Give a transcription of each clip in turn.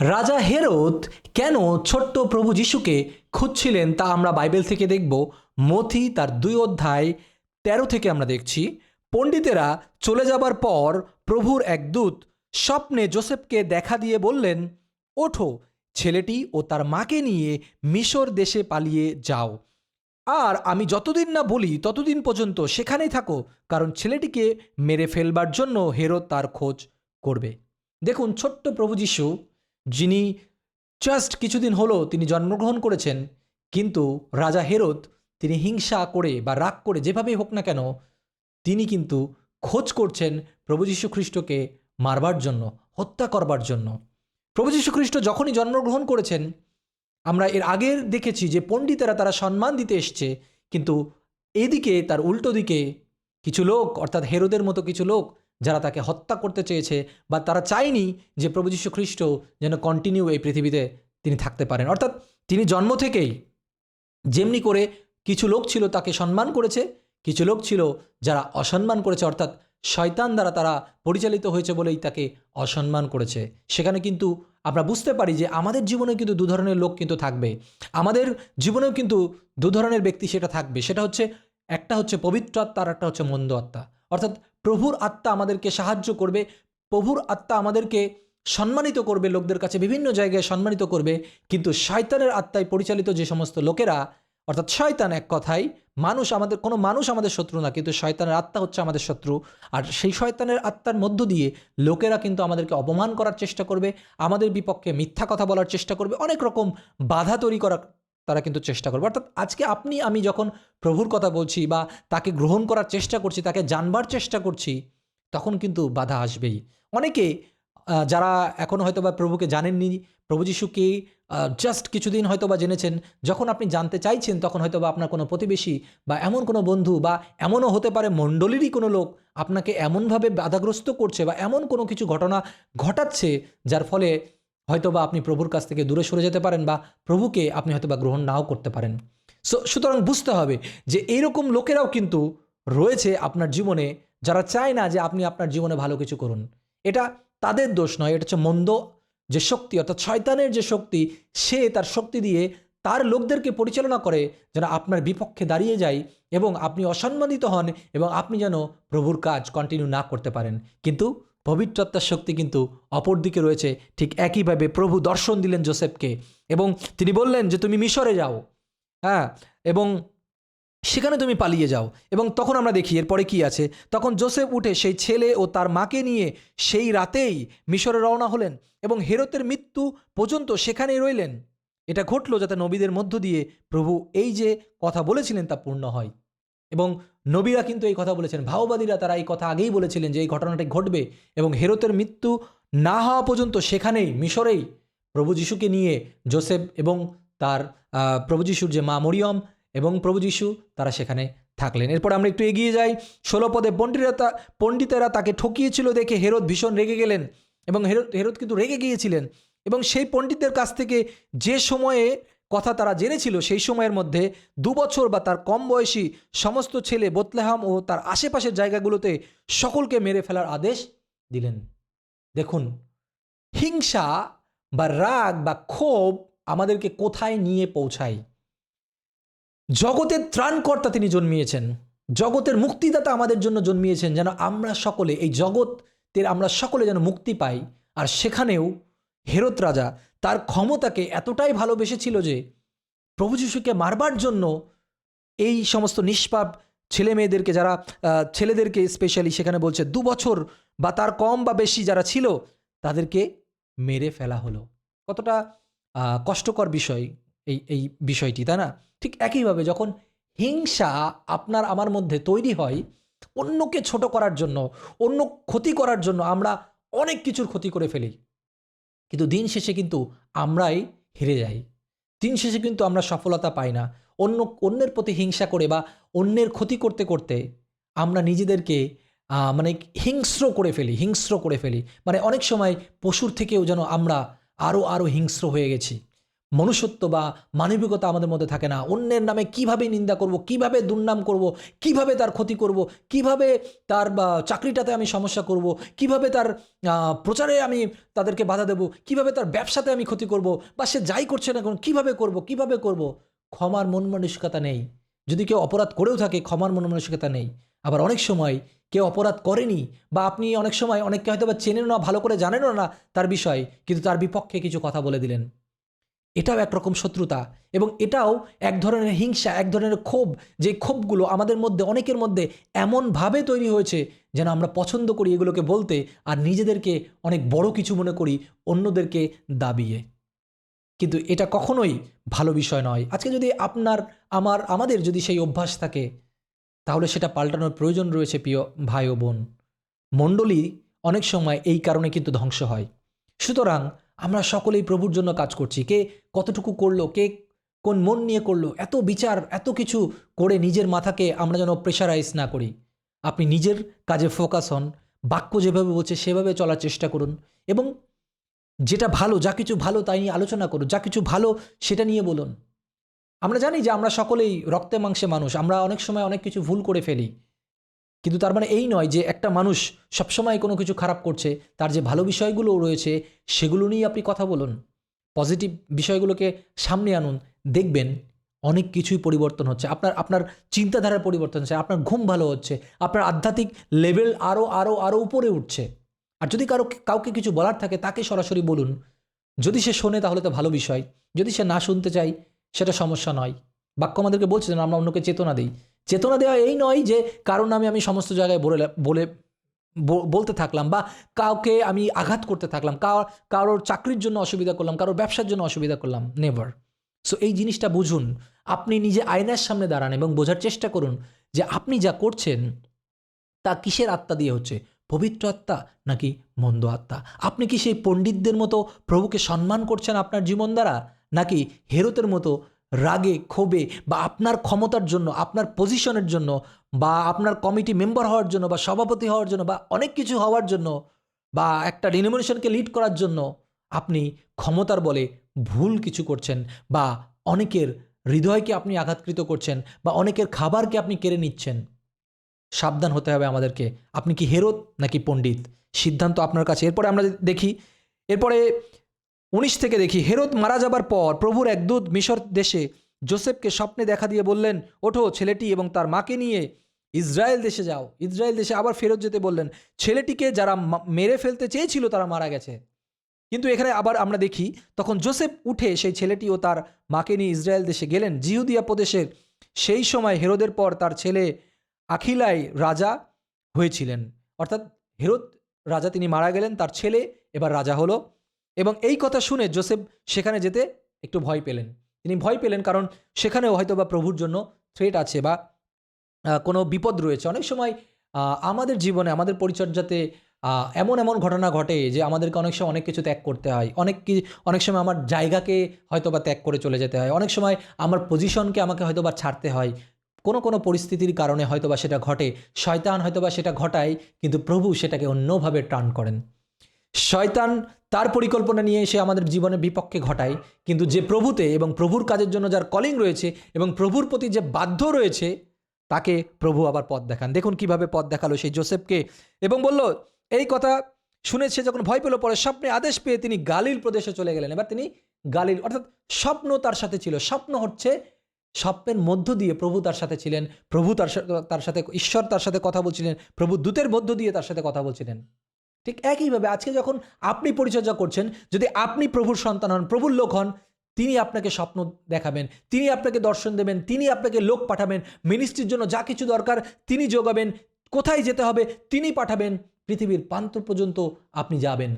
রাজা হেরোদ কেন ছোট্ট প্রভু যিশুকে খুঁজছিলেন তা আমরা বাইবেল থেকে দেখব। মথি তার দুই অধ্যায় তেরো থেকে আমরা দেখছি। পণ্ডিতেরা চলে যাবার পর প্রভুর এক দূত স্বপ্নে জোসেফকে দেখা দিয়ে বললেন, ওঠো, ছেলেটি ও তার মাকে নিয়ে মিশর দেশে পালিয়ে যাও। আর আমি যতদিন না বলি ততদিন পর্যন্ত সেখানেই থাকো, কারণ ছেলেটিকে মেরে ফেলবার জন্য হেরত তার খোঁজ করবে। দেখুন, ছোট্ট প্রভু যিশু যিনি জাস্ট কিছুদিন হলো তিনি জন্মগ্রহণ করেছেন, কিন্তু রাজা হেরোদ তিনি হিংসা করে বা রাগ করে যেভাবেই হোক না কেন, তিনি কিন্তু খোঁজ করছেন প্রভু যীশু খ্রিস্টকে মারবার জন্য, হত্যা করবার জন্য। প্রভু যীশু খ্রিস্ট যখনই জন্মগ্রহণ করেছেন, আমরা এর আগের দেখেছি যে পণ্ডিতেরা তারা সম্মান দিতে এসছে, কিন্তু এদিকে তার উল্টো দিকে কিছু লোক, অর্থাৎ হেরোদের মতো কিছু লোক যারা তাকে হত্যা করতে চেয়েছে বা তারা চায়নি যে প্রভু যীশু খ্রিস্ট যেন কন্টিনিউ এই পৃথিবীতে তিনি থাকতে পারেন। অর্থাৎ তিনি জন্ম থেকেই যেমনি করে কিছু লোক ছিল তাকে সম্মান করেছে, কিছু লোক ছিল যারা অসম্মান করেছে, অর্থাৎ শয়তান দ্বারা তারা পরিচালিত হয়েছে বলেই তাকে অসম্মান করেছে। সেখানে কিন্তু আমরা বুঝতে পারি যে আমাদের জীবনে কিন্তু দু ধরনের লোক কিন্তু থাকবে। আমাদের জীবনেও কিন্তু দু ধরনের ব্যক্তি সেটা থাকবে। সেটা হচ্ছে একটা হচ্ছে পবিত্র আত্মা আর একটা হচ্ছে মন্দ আত্মা। অর্থাৎ প্রভুর আত্মা আমাদেরকে সাহায্য করবে, প্রভুর আত্মা আমাদেরকে সম্মানিত করবে, লোকদের কাছে বিভিন্ন জায়গায় সম্মানিত করবে, কিন্তু শয়তানের আত্মায় পরিচালিত যে সমস্ত লোকেরা, অর্থাৎ শয়তান এক কথায়, মানুষ আমাদের, কোনো মানুষ আমাদের শত্রু না, কিন্তু শয়তানের আত্মা হচ্ছে আমাদের শত্রু। আর সেই শয়তানের আত্মার মধ্য দিয়ে লোকেরা কিন্তু আমাদেরকে অপমান করার চেষ্টা করবে, আমাদের বিপক্ষে মিথ্যা কথা বলার চেষ্টা করবে, অনেক রকম বাধা তৈরি করার তারা কিন্তু চেষ্টা করবে। অর্থাৎ আজকে আপনি, আমি যখন প্রভুর কথা বলছি বা তাকে গ্রহণ করার চেষ্টা করছি, তাকে জানবার চেষ্টা করছি, তখন কিন্তু বাধা আসবেই। অনেকে যারা এখনও হয়তো বা প্রভুকে জানেননি, প্রভু যিশুকে জাস্ট কিছুদিন হয়তো বা জেনেছেন, যখন আপনি জানতে চাইছেন, তখন হয়তো বা আপনার কোনো প্রতিবেশী বা এমন কোনো বন্ধু বা এমনও হতে পারে মণ্ডলীরই কোনো লোক আপনাকে এমনভাবে বাধাগ্রস্ত করছে বা এমন কোনো কিছু ঘটনা ঘটাচ্ছে, যার ফলে হয়তো বা আপনি প্রভুর কাছ থেকে দূরে সরে যেতে পারেন বা প্রভুকে আপনি হয়তো বা গ্রহণ নাও করতে পারেন। সো সুতরাং বুঝতে হবে যে এইরকম লোকেরাও কিন্তু রয়েছে আপনার জীবনে যারা চায় না যে আপনি আপনার জীবনে ভালো কিছু করুন। এটা তাদের দোষ নয়, এটা হচ্ছে মন্দ যে শক্তি, অর্থাৎ শয়তানের যে শক্তি, সে তার শক্তি দিয়ে তার লোকদেরকে পরিচালনা করে যেন আপনার বিপক্ষে দাঁড়িয়ে যায় এবং আপনি অসম্মানিত হন এবং আপনি যেন প্রভুর কাজ কন্টিনিউ না করতে পারেন। কিন্তু পবিত্রতার শক্তি কিন্তু অপর দিকে রয়েছে। ঠিক একইভাবে প্রভু দর্শন দিলেন জোসেফকে এবং তিনি বললেন যে, তুমি মিশরে যাও। হ্যাঁ এবং সেখানে তুমি পালিয়ে যাও। এবং তখন আমরা দেখি, এরপরে কি আছে? তখন জোসেফ উঠে সেই ছেলে ও তার মাকে নিয়ে সেই রাতেই মিশরে রওনা হলেন এবং হেরতের মৃত্যু পর্যন্ত সেখানেই রইলেন। এটা ঘটলো যাতে নবীদের মধ্য দিয়ে প্রভু এই যে কথা বলেছিলেন তা পূর্ণ হয়। এবং নবীরা কিন্তু এই কথা বলেছেন। ভাওবাদীরা তারা এই কথা আগেই বলেছিলেন যে এই ঘটনাটি ঘটবে এবং হেরতের মৃত্যু না হওয়া পর্যন্ত সেখানেই, মিশরেই প্রভু যিশুকে নিয়ে জোসেফ এবং তার প্রভু যিশুর যে মা মরিয়ম এবং প্রভু যিশু তারা সেখানে থাকলেন। এরপর আমরা একটু এগিয়ে যাই। ষোলো পদে পণ্ডিতেরা তা- পণ্ডিতেরা তাকে ঠকিয়েছিল দেখে হেরত ভীষণ রেগে গেলেন এবং হেরোদ হেরত কিন্তু রেগে গিয়েছিলেন এবং সেই পণ্ডিতের কাছ থেকে যে সময়ে কথা তারা জেনেছিল সেই সময়ের মধ্যে দু বছর বা তার কম বয়সী সমস্ত ছেলে বতলেহাম ও তার আশেপাশের জায়গাগুলোতে সকলকে মেরে ফেলার আদেশ দিলেন। দেখুন, হিংসা বা রাগ বা ক্ষোভ আমাদেরকে কোথায় নিয়ে পৌঁছায়? জগতের ত্রাণকর্তা তিনি জন্মিয়েছেন। জগতের মুক্তিদাতা আমাদের জন্য জন্মিয়েছেন যেন আমরা সকলে, এই জগতের আমরা সকলে যেন মুক্তি পাই। আর সেখানেও হেরত রাজা তার ক্ষমতাকে এতটাই ভালোবেসেছিল যে প্রভু যিশুকে মারবার জন্য এই সমস্ত নিষ্পাপ ছেলে মেয়েদেরকে যারা ছেলেদেরকে স্পেশালি সেখানে বলছে দু বছর বা তার কম বা বেশি যারা ছিল, তাদেরকে মেরে ফেলা হলো। কতটা কষ্টকর বিষয় এই এই বিষয়টি, তাই না? ঠিক একইভাবে যখন হিংসা আপনার আমার মধ্যে তৈরি হয়, অন্যকে ছোট করার জন্য, অন্য ক্ষতি করার জন্য আমরা অনেক কিছুর ক্ষতি করে ফেলি। কিন্তু দিন শেষে কিন্তু আমরাই হেরে যাই। দিন শেষে কিন্তু আমরা সফলতা পাই না। অন্য, অন্যের প্রতি হিংসা করে বা অন্যের ক্ষতি করতে করতে আমরা নিজেদেরকে মানে হিংস্র করে ফেলি, হিংস্র করে ফেলি। মানে অনেক সময় পশুর থেকেও যেন আমরা আরও আরও হিংস্র হয়ে গেছি। মনুষ্যত্ব বা মানবিকতা আমাদের মধ্যে থাকে না। অন্যের নামে কীভাবে নিন্দা করব, কীভাবে দুর্নাম করব, কীভাবে তার ক্ষতি করব, কীভাবে তার চাকরিটাতে আমি সমস্যা করব, কীভাবে তার প্রচারে আমি তাদেরকে বাধা দেব, কীভাবে তার ব্যবসাতে আমি ক্ষতি করব, বা সে যাই করছে না কেন, কীভাবে করব কীভাবে করব, ক্ষমার মন মানসিকতা নেই। যদি কেউ অপরাধ করেও থাকে, ক্ষমার মন মানসিকতা নেই। আবার অনেক সময় কেউ অপরাধ করেনি, বা আপনি অনেক সময় অনেককে হয়তো বা চেনেন না, ভালো করে জানেনও না তার বিষয়, কিন্তু তার বিপক্ষে কিছু কথা বলে দিলেন। এটাও একরকম শত্রুতা এবং এটাও এক ধরনের হিংসা, এক ধরনের ক্ষোভ, যে ক্ষোভগুলো আমাদের মধ্যে, অনেকের মধ্যে এমনভাবে তৈরি হয়েছে যেন আমরা পছন্দ করি এগুলোকে বলতে আর নিজেদেরকে অনেক বড় কিছু মনে করি অন্যদেরকে দাবিয়ে। কিন্তু এটা কখনোই ভালো বিষয় নয়। আজকে যদি আপনার, আমার, আমাদের যদি সেই অভ্যাস থাকে, তাহলে সেটা পাল্টানোর প্রয়োজন রয়েছে প্রিয় ভাই ও বোন। মণ্ডলী অনেক সময় এই কারণে কিন্তু ধ্বংস হয়। সুতরাং আমরা সকলেই প্রভুর জন্য কাজ করছি। কে কতটুকু করল, কে কোন মন নিয়ে করল, এত বিচার, এত কিছু করে নিজের মাথাকে আমরা যেন প্রেশারাইজ না করি। আপনি নিজের কাজে ফোকাস হন, বাক্য যেভাবে বলছে সেভাবে চলার চেষ্টা করুন এবং যেটা ভালো, যা কিছু ভালো তাই নিয়ে আলোচনা করুন, যা কিছু ভালো সেটা নিয়ে বলুন। আমরা জানি যে আমরা সকলেই রক্তে মাংসে মানুষ, আমরা অনেক সময় অনেক কিছু ভুল করে ফেলি। কিন্তু তার মানে এই নয় যে একটা মানুষ সবসময় কোনো কিছু খারাপ করছে, তার যে ভালো বিষয়গুলো রয়েছে, সেগুলো নিয়ে আপনি কথা বলুন। পজিটিভ বিষয়গুলোকে সামনে আনুন, দেখবেন অনেক কিছুই পরিবর্তন হচ্ছে। আপনার আপনার চিন্তাধারার পরিবর্তন হচ্ছে, আপনার ঘুম ভালো হচ্ছে, আপনার আধ্যাত্মিক লেভেল আরও আরও আরও উপরে উঠছে। আর যদি কারও, কাউকে কিছু বলার থাকে, তাকে সরাসরি বলুন। যদি সে শোনে, তাহলে তো ভালো বিষয়। যদি সে না শুনতে চায়, সেটা সমস্যা নয়। বাক্য আমাদেরকে বলছে যেন, আমরা অন্যকে চেতনা দিই। চেতনা দেওয়া এই নয় যে কারণ আমি আমি সমস্ত জায়গায় বলে বলে বলতে থাকলাম বা কাউকে আমি আঘাত করতে থাকলাম কার কারোর চাকরির জন্য অসুবিধা করলাম, কারোর ব্যবসার জন্য অসুবিধা করলাম নেভার সো এই জিনিসটা বুঝুন, আপনি নিজে আয়নার সামনে দাঁড়ান এবং বোঝার চেষ্টা করুন যে আপনি যা করছেন, তা কিসের আত্মা দিয়ে হচ্ছে? পবিত্র আত্মা নাকি মন্দ আত্মা? আপনি কি সেই পণ্ডিতদের মতো প্রভুকে সম্মান করছেন আপনার জীবন দ্বারা? নাকি হেরতের মতো রাগে, ক্ষোভে বা আপনার ক্ষমতার জন্য, আপনার পজিশনের জন্য বা আপনার কমিটি মেম্বার হওয়ার জন্য বা সভাপতি হওয়ার জন্য বা অনেক কিছু হওয়ার জন্য বা একটা ডিনোমিনেশনকে লিড করার জন্য আপনি ক্ষমতার বলে ভুল কিছু করছেন বা অনেকের হৃদয়কে আপনি আঘাতকৃত করছেন বা অনেকের খাবারকে আপনি কেড়ে নিচ্ছেন। সাবধান হতে হবে আমাদেরকে। আপনি কি হেরত নাকি পণ্ডিত? সিদ্ধান্ত আপনার কাছে। এরপরে আমরা দেখি, এরপরে উনিশ থেকে দেখি হেরত মারা যাবার পর প্রভুর এক দূত মিশর দেশে জোসেফকে স্বপ্নে দেখা দিয়ে বললেন, ওঠো ছেলেটি এবং তার মাকে নিয়ে ইসরায়েল দেশে যাও। ইসরায়েল দেশে আবার ফেরত যেতে বললেন, ছেলেটিকে যারা মেরে ফেলতে চেয়েছিল তারা মারা গেছে। কিন্তু এখানে আবার আমরা দেখি, তখন জোসেফ উঠে সেই ছেলেটি ও তার মাকে নিয়ে ইসরায়েল দেশে গেলেন। জিহুদিয়া প্রদেশের সেই সময় হেরোদের পর তার ছেলে আখিলাই রাজা হয়েছিলেন। অর্থাৎ হেরোদ রাজা তিনি মারা গেলেন, তার ছেলে এবার রাজা হলো। এবং এই কথা শুনে জোসেফ সেখানে যেতে একটু ভয় পেলেন। তিনি ভয় পেলেন কারণ সেখানেও হয়তো বা প্রভুর জন্য থ্রেট আছে বা কোনো বিপদ রয়েছে। অনেক সময় আমাদের জীবনে, আমাদের পরিচর্যাতে এমন এমন ঘটনা ঘটে যে আমাদেরকে অনেক সময় অনেক কিছু ত্যাগ করতে হয়। অনেক কি, অনেক সময় আমার জায়গাকে হয়তো বা ত্যাগ করে চলে যেতে হয়। অনেক সময় আমার পজিশনকে আমাকে হয়তো বা ছাড়তে হয়। কোনো কোনো পরিস্থিতির কারণে হয়তো বা সেটা ঘটে। শয়তান হয়তো বা সেটা ঘটায়, কিন্তু প্রভু সেটাকে অন্যভাবে টার্ন করেন। শয়তান তার পরিকল্পনা নিয়ে এসে আমাদের জীবনের বিপক্ষে ঘটায়। কিন্তু যে প্রভুতে এবং প্রভুর কাজের জন্য যার কলিং রয়েছে এবং প্রভুর প্রতি যে বাধ্য রয়েছে, তাকে প্রভু আবার পথ দেখান। দেখুন কীভাবে পথ দেখাল সেই জোসেফকে এবং বলল, এই কথা শুনে সে যখন ভয় পেল, পরে স্বপ্নে আদেশ পেয়ে তিনি গালিল প্রদেশে চলে গেলেন। এবার তিনি গালিল, অর্থাৎ স্বপ্ন তার সাথে ছিল। স্বপ্ন হচ্ছে স্বপ্নের মধ্য দিয়ে প্রভু তার সাথে ছিলেন। প্রভু তার তার সাথে, ঈশ্বর তার সাথে কথা বলছিলেন। প্রভু দূতের মধ্য দিয়ে তার সাথে কথা বলছিলেন। ঠিক একইভাবে আজকে যখন আপনি পরিচর্যা করছেন, যদি আপনি প্রভুর সন্তান হন, প্রভুর লোক হন, তিনি আপনাকে স্বপ্ন দেখাবেন, তিনি আপনাকে দর্শন দেবেন, তিনি আপনাকে লোক পাঠাবেন মিনিস্ট্রির জন্য যা কিছু দরকার তিনি যোগাবেন, কোথায় যেতে হবে তিনি পাঠাবেন, পৃথিবীর প্রান্ত পর্যন্ত আপনি যাবেন।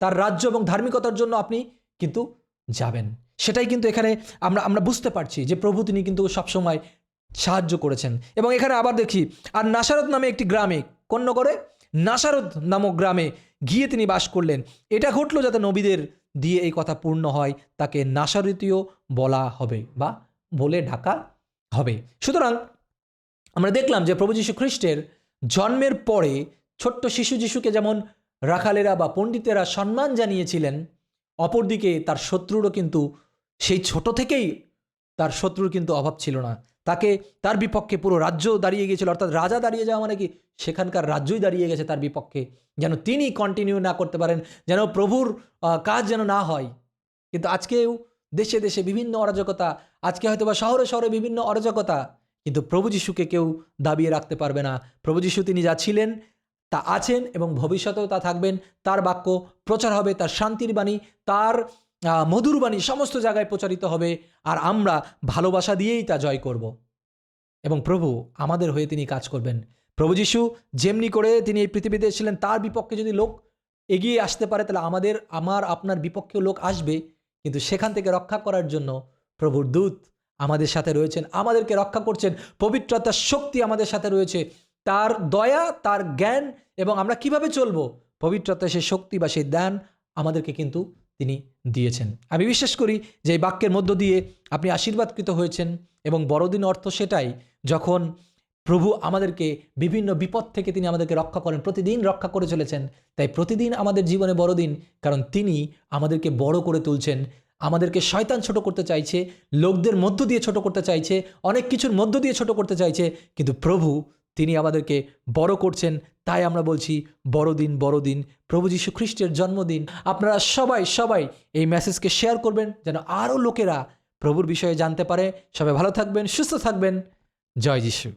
তার রাজ্য এবং ধার্মিকতার জন্য আপনি কিন্তু যাবেন। সেটাই কিন্তু এখানে আমরা আমরা বুঝতে পারছি যে প্রভু তিনি কিন্তু সবসময় সাহায্য করেছেন। এবং এখানে আবার দেখি, আর নাসারত নামে একটি গ্রামে, কোন নগরে? নাসারত নামক গ্রামে গিয়ে তিনি বাস করলেন। এটা ঘটলো যাতে নবীদের দিয়ে এই কথা পূর্ণ হয়, তাকে নাসারতীয় বলা হবে বা বলে ঢাকা হবে। সুতরাং আমরা দেখলাম যে প্রভু যীশু খ্রিস্টের জন্মের পরে ছোট্ট শিশু যিশুকে যেমন রাখালেরা বা পণ্ডিতেরা সম্মান জানিয়েছিলেন, অপরদিকে তার শত্রুরও কিন্তু, সেই ছোট থেকেই তার শত্রুর কিন্তু অভাব ছিল না। তাকে, তার বিপক্ষে পুরো রাজ্য দাঁড়িয়ে গিয়েছিল, অর্থাৎ রাজা দাঁড়িয়ে যাওয়া মানে কি সেখানকার রাজ্যই দাঁড়িয়ে গেছে তার বিপক্ষে। যেন তিনি কন্টিনিউ না করতে পারেন, যেন প্রভুর কাজ যেন না হয়। কিন্তু আজকেও দেশে দেশে বিভিন্ন অরাজকতা, আজকে হয়তো বা শহরে শহরে বিভিন্ন অরাজকতা, কিন্তু প্রভু যিশুকে কেউ দাবিয়ে রাখতে পারবে না। প্রভু যিশু তিনি যা ছিলেন, তা আছেন এবং ভবিষ্যতেও তা থাকবেন। তার বাক্য প্রচার হবে, তার শান্তির বাণী, তার মধুর বাণী সমস্ত জায়গায় প্রচারিত হবে আর আমরা ভালোবাসা দিয়েই তা জয় করব। এবং প্রভু আমাদের হয়ে তিনি কাজ করবেন। প্রভু যিশু যেমনি করে তিনি এই পৃথিবীতে এসেছিলেন, তার বিপক্ষে যদি লোক এগিয়ে আসতে পারে, তাহলে আমাদের, আমার, আপনার বিপক্ষেও লোক আসবে। কিন্তু সেখান থেকে রক্ষা করার জন্য প্রভুর দূত আমাদের সাথে রয়েছেন, আমাদেরকে রক্ষা করছেন, পবিত্রতার শক্তি আমাদের সাথে রয়েছে। তার দয়া, তার জ্ঞান এবং আমরা কীভাবে চলবো, পবিত্রতা, সেই শক্তি বা সেই দান আমাদেরকে কিন্তু তিনি দিয়েছেন। আমি বিশ্বাস করি যে এই বাক্যের মধ্য দিয়ে আপনি আশীর্বাদকৃত হয়েছেন এবং বড়দিন অর্থ সেটাই, যখন প্রভু আমাদেরকে বিভিন্ন বিপদ থেকে তিনি আমাদেরকে রক্ষা করেন। প্রতিদিন রক্ষা করে চলেছেন। তাই প্রতিদিন আমাদের জীবনে বড়দিন, কারণ তিনি আমাদেরকে বড় করে তুলছেন। আমাদেরকে শয়তান ছোট করতে চাইছে, লোকদের মধ্য দিয়ে ছোট করতে চাইছে, অনেক কিছুর মধ্য দিয়ে ছোট করতে চাইছে, কিন্তু প্রভু তিনি আমাদেরকে বড় করছেন। তাই আমরা বলছি, বড়দিন বড়দিন, প্রভু যীশু খ্রিস্টের জন্মদিন। আপনারা সবাই সবাই এই মেসেজকে শেয়ার করবেন, যেন আরও লোকেরা প্রভুর বিষয়ে জানতে পারে। সবাই ভালো থাকবেন, সুস্থ থাকবেন। জয় যিশু।